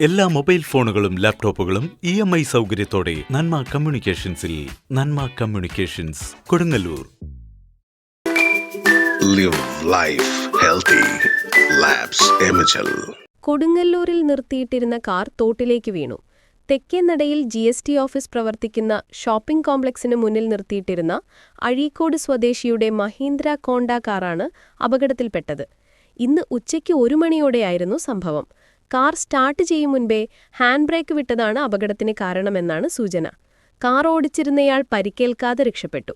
എല്ലാ മൊബൈൽ ഫോണുകളും ലാപ്ടോപ്പുകളും ഇ എം ഐ സൗകര്യത്തോടെ Nanma കമ്മ്യൂണിക്കേഷൻസിൽ Nanma communications Kodungallur. Live life healthy. കൊടുങ്ങല്ലൂരിൽ നിർത്തിയിട്ടിരുന്ന കാർ തോട്ടിലേക്ക് വീണു. തെക്കേനടയിൽ ജി എസ് ടി ഓഫീസ് പ്രവർത്തിക്കുന്ന ഷോപ്പിംഗ് കോംപ്ലക്സിന് മുന്നിൽ നിർത്തിയിട്ടിരുന്ന അഴീക്കോട് സ്വദേശിയുടെ മഹീന്ദ്ര കോണ്ട കാറാണ് അപകടത്തിൽപ്പെട്ടത്. ഇന്ന് ഉച്ചയ്ക്ക് ഒരു മണിയോടെയായിരുന്നു സംഭവം. കാർ സ്റ്റാർട്ട് ചെയ്യും മുൻപേ ഹാൻഡ് ബ്രേക്ക് വിട്ടതാണ് അപകടത്തിന് കാരണമെന്നാണ് സൂചന. കാർ ഓടിച്ചിരുന്നയാൾ പരിക്കേൽക്കാതെ രക്ഷപ്പെട്ടു.